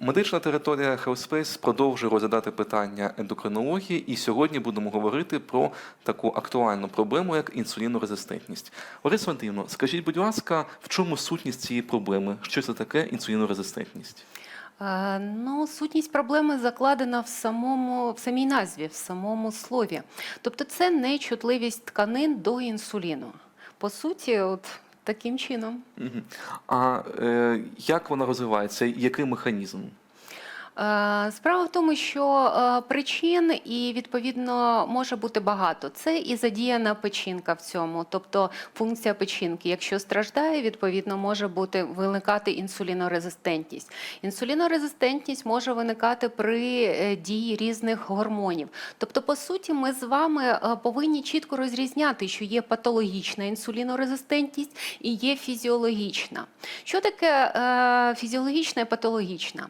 Медична територія Хелспейс продовжує розглядати питання ендокринології, і сьогодні будемо говорити про таку актуальну проблему, як інсулінорезистентність. Лариса Валентинівна, скажіть, будь ласка, в чому сутність цієї проблеми? Що це таке інсулінорезистентність? Е, Ну, сутність проблеми закладена в самому в самій назві, в самому слові. Тобто, це нечутливість тканин до інсуліну. По суті, от таким чином. А е, як вона розвивається? Який механізм? Е, Справа в тому, що е, причин і відповідно може бути багато. Це і задіяна печінка в цьому, тобто функція печінки. Якщо страждає, відповідно може бути виникати інсулінорезистентність. Інсулінорезистентність може виникати при е, дії різних гормонів. Тобто, по суті, ми з вами повинні чітко розрізняти, що є патологічна інсулінорезистентність і є фізіологічна. Що таке фізіологічна і патологічна?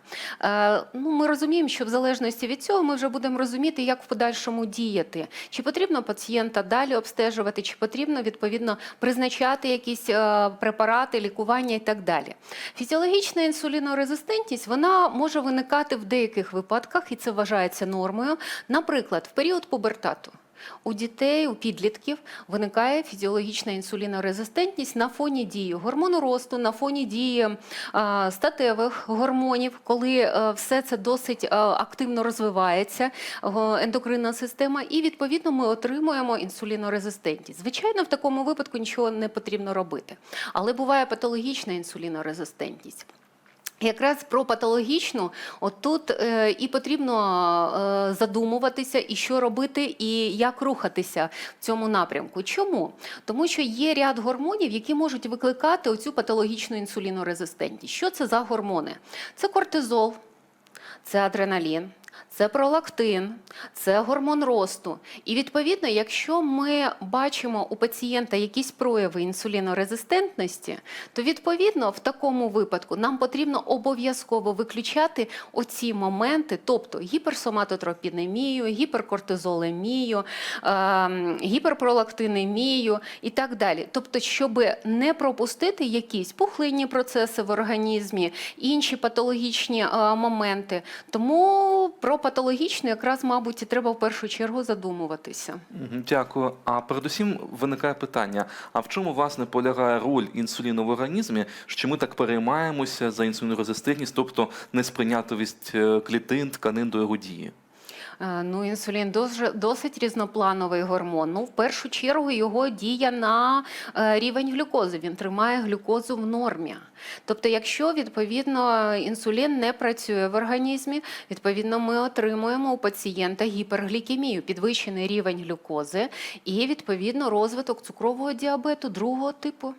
Ну, ми розуміємо, що в залежності від цього ми вже будемо розуміти, як в подальшому діяти. Чи потрібно пацієнта далі обстежувати, чи потрібно відповідно призначати якісь е, препарати, лікування і так далі. Фізіологічна інсулінорезистентність вона може виникати в деяких випадках, і це вважається нормою. Наприклад, в період пубертату. У дітей, у підлітків виникає фізіологічна інсулінорезистентність на фоні дії гормону росту, на фоні дії а, статевих гормонів, коли е, все це досить е, активно розвивається, е, ендокринна система, і відповідно ми отримуємо інсулінорезистентність. Звичайно, в такому випадку нічого не потрібно робити, але буває патологічна інсулінорезистентність. Якраз про патологічну, отут е, і потрібно е, задумуватися, і що робити, і як рухатися в цьому напрямку. Чому? Тому що є ряд гормонів, які можуть викликати оцю патологічну інсулінорезистентність. Що це за гормони? Це кортизол, це адреналін. Це пролактин, це гормон росту. І відповідно, якщо ми бачимо у пацієнта якісь прояви інсулінорезистентності, то відповідно в такому випадку нам потрібно обов'язково виключати оці моменти, тобто гіперсоматотропінемію, гіперкортизолемію, ем, гіперпролактинемію і так далі. Тобто, щоб не пропустити якісь пухлинні процеси в організмі, інші патологічні е, моменти. Тому про патологічну якраз, мабуть, і треба в першу чергу задумуватися. Дякую. А передусім виникає питання: а в чому власне полягає роль інсуліну в організмі, що ми так переймаємося за інсулінорезистентність, тобто несприйнятливість е, клітин, тканин до його дії? Е, Ну, інсулін досить різноплановий гормон. Ну, в першу чергу його дія на е, рівень глюкози. Він тримає глюкозу в нормі. Тобто, якщо відповідно інсулін не працює в організмі, відповідно ми отримуємо у пацієнта гіперглікемію, підвищений рівень глюкози і відповідно розвиток цукрового діабету другого типу.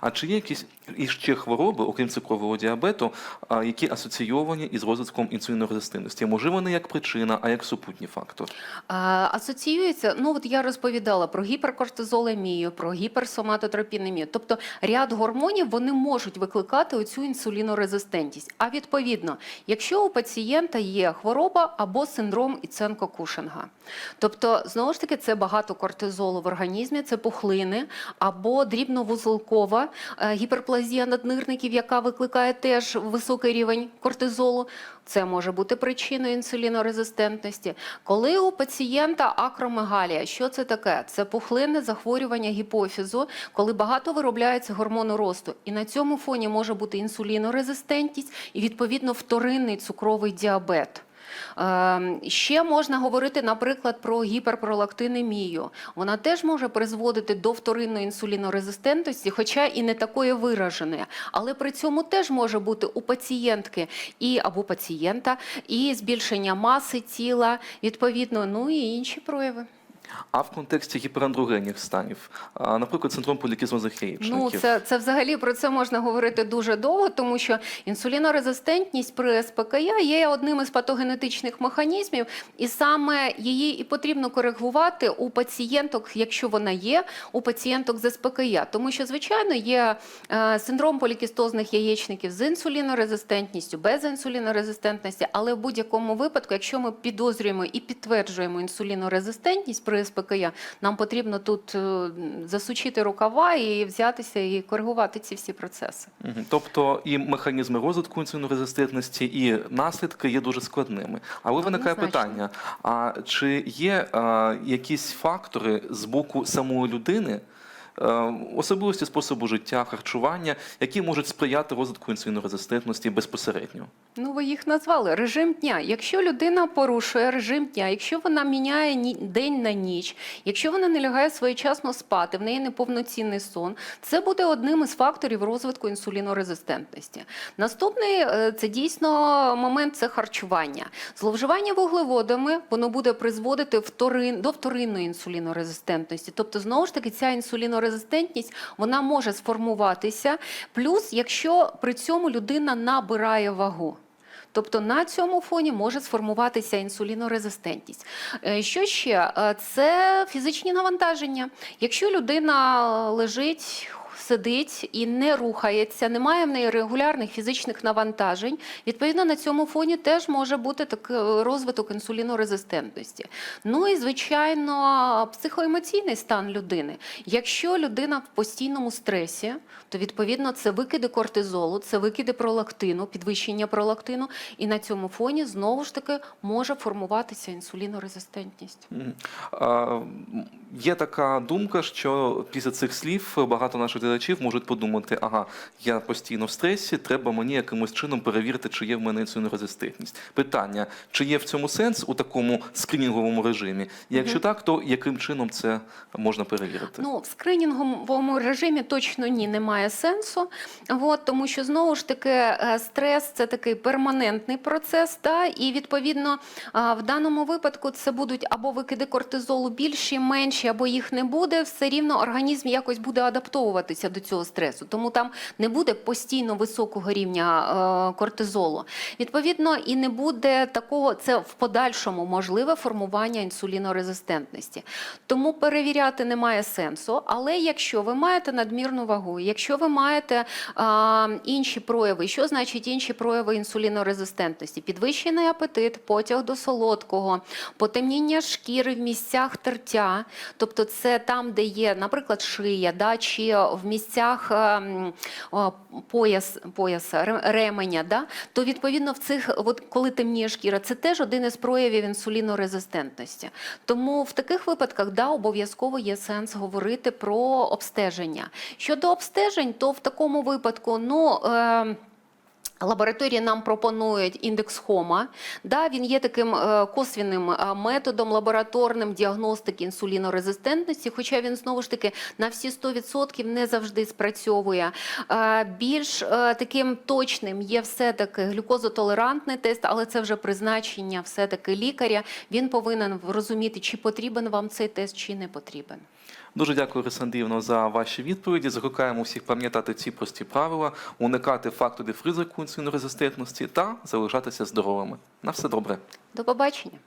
А чи є якісь іще хвороби, окрім цукрового діабету, які асоційовані із розвитком інсулінорезистентності? Може вони як причина, а як супутній фактор? А, Асоціюється, ну от я розповідала про гіперкортизолемію, про гіперсоматотропінемію. Тобто ряд гормонів вони можуть викликати оцю інсулінорезистентність. А відповідно, якщо у пацієнта є хвороба або синдром Іценко-Кушинга, тобто знову ж таки це багато кортизолу в організмі, це пухлини або дрібновузолкова е, гіперплазія наднирників, яка викликає теж високий рівень кортизолу. Це може бути причиною інсулінорезистентності. Коли у пацієнта акромегалія, що це таке? Це пухлинне захворювання гіпофізу, коли багато виробляється гормону росту. І на цьому фоні може бути інсулінорезистентність і відповідно вторинний цукровий діабет. Е, Ще можна говорити, наприклад, про гіперпролактинемію. Вона теж може призводити до вторинної інсулінорезистентності, хоча і не такої вираженої. Але при цьому теж може бути у пацієнтки і або пацієнта і збільшення маси тіла, відповідно, ну і інші прояви. А в контексті гіперандрогенних станів, наприклад, синдром полікізмозих Ну, це, це взагалі про це можна говорити дуже довго, тому що інсулінорезистентність при СПКЯ є одним із патогенетичних механізмів, і саме її і потрібно коригувати у пацієнток, якщо вона є, у пацієнток з СПКЯ. Тому що, звичайно, є е, синдром полікістозних яєчників з інсулінорезистентністю, без інсулінорезистентності, але в будь-якому випадку, якщо ми підозрюємо і підтверджуємо інсулінорезистентність при фактори СПКЯ. Нам потрібно тут е, засучити рукава і взятися і коригувати ці всі процеси. Тобто і механізми розвитку інсулінорезистентності, і наслідки є дуже складними. Але виникає питання: а чи є а, якісь фактори з боку самої людини? Е, Особливості способу життя, харчування, які можуть сприяти розвитку інсулінорезистентності безпосередньо. Ну, ви їх назвали режим дня. Якщо людина порушує режим дня, якщо вона міняє день на ніч, якщо вона не лягає своєчасно спати, в неї неповноцінний сон, це буде одним із факторів розвитку інсулінорезистентності. Наступний е, це дійсно момент це харчування. Зловживання вуглеводами воно буде призводити вторин, до вторинної інсулінорезистентності. Тобто, знову ж таки, ця інсулінорезистентність вона може сформуватися. Плюс, якщо при цьому людина набирає вагу. Тобто на цьому фоні може сформуватися інсулінорезистентність. Е, Що ще? Е, Це фізичні навантаження. Якщо людина лежить, сидить і не рухається, немає в неї регулярних фізичних навантажень, відповідно на цьому фоні теж може бути такий розвиток інсулінорезистентності. Ну і звичайно, психоемоційний стан людини. Якщо людина в постійному стресі, то відповідно це викиди кортизолу, це викиди пролактину, підвищення пролактину, і на цьому фоні знову ж таки може формуватися інсулінорезистентність. Є така думка, що після цих слів багато наших глядачів можуть подумати: ага, я постійно в стресі, треба мені якимось чином перевірити, чи є в мене інсулінорезистентність. Питання: чи є в цьому сенс у такому скринінговому режимі? Якщо так, то яким чином це можна перевірити? Ну, в скринінговому режимі точно ні, немає сенсу. От, тому що знову ж таки е, стрес це такий перманентний процес. Та, і відповідно в даному випадку це будуть або викиди кортизолу більші, менші, або їх не буде. Все рівно організм якось буде адаптовуватися до цього стресу. Тому там не буде постійно високого рівня е, кортизолу. Відповідно, і не буде такого, це в подальшому можливе формування інсулінорезистентності. Тому перевіряти немає сенсу. Але якщо ви маєте надмірну вагу, якщо ви маєте а, інші прояви, що значить інші прояви інсулінорезистентності? Підвищений апетит, потяг до солодкого, потемніння шкіри в місцях тертя, тобто це там, де є, наприклад, шия, да, чи в місцях ем, пояс, пояса, ременя, да, то відповідно в цих, от коли темніє шкіра, це теж один із проявів інсулінорезистентності. Тому в таких випадках да, обов'язково є сенс говорити про обстеження. Щодо обстежень, то в такому випадку, ну. Е- Лабораторії нам пропонують індекс Хома. Да, він є таким е, косвінним е, методом лабораторним діагностики інсулінорезистентності, хоча він знову ж таки на всі 100% не завжди спрацьовує. Е, Більш таким точним є все-таки глюкозотолерантний тест, але це вже призначення все-таки лікаря. Він повинен розуміти, чи потрібен вам цей тест, чи не потрібен. Дуже дякую, Ресандрівно, за ваші відповіді. Закликаємо всіх пам'ятати ці прості правила, уникати факту дефризику інсулінорезистентності та залишатися здоровими. На все добре. До побачення.